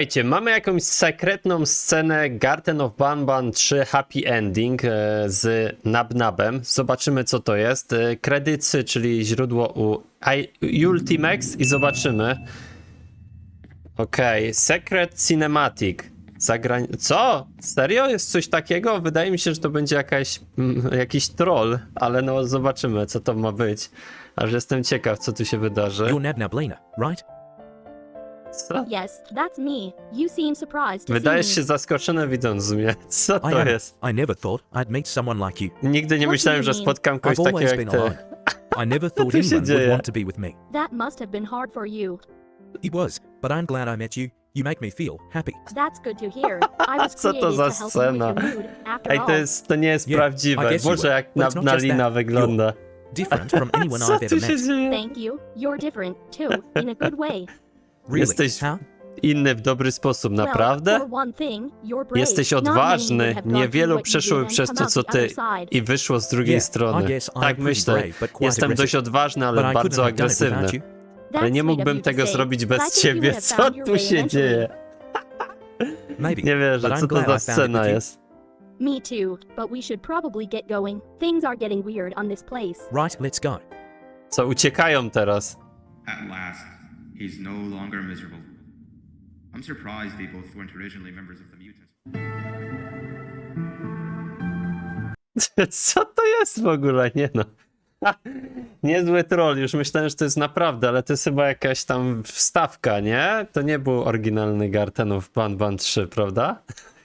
Słuchajcie, mamy jakąś sekretną scenę Garden of Banban 3 Happy Ending e, z Nabnabem. Zobaczymy co to jest. E, kredycy, czyli źródło u Ultimax i zobaczymy. Okej, Secret Cinematic. Zagrań... Co? Serio? Jest coś takiego? Wydaje mi się, że to będzie jakaś, mm, jakiś troll, ale no zobaczymy co to ma być. Aż jestem ciekaw co tu się wydarzy. Right? Co? Yes, that's me. You seem surprised to Wydajesz see się me. zaskoczony widząc mnie. Co I to am. jest? I never thought I'd meet someone like you. Nigdy nie What do myślałem, you że mean? spotkam kogoś I've takiego always jak been ty. alone. I never thought tu się anyone would dzieje? want to be with me. That must have been hard for you. It was, but I'm glad I met you. You make me feel happy. That's good to hear. I was Co to created za to help you with scena? your mood. After Ej, to all, jest, to nie jest Yeah, I prawdziwe. guess you Boże, were. jak But na, it's not na just Lina that. wygląda. Different from anyone Co I've tu ever się met. dzieje? thank you. You're different too, in a good way. Really? Jesteś inny w dobry sposób, naprawdę? Jesteś odważny. Niewielu przeszło przez to, co ty i wyszło z drugiej Yeah, strony. I guess I'm Tak pretty myślę. brave, but quite Jestem dość aggressive. odważny, But ale bardzo couldn't have done it agresywny. without you. Ale nie mógłbym tego zrobić bez ciebie. Co tu się dzieje? Maybe. Nie wierzę, but I'm co to glad za I found it scena with you. jest? Me too, but we should probably get going. Things are getting weird on this place. Right, let's go. Co, uciekają teraz? At last, he's no longer miserable. I'm surprised they both weren't originally members of the Mutants. Co to jest w ogóle? Nie no. Niezły troll, już myślałem, że to jest naprawdę, ale to jest chyba jakaś tam wstawka, nie? To nie był oryginalny Garten of Ban Ban 3, prawda?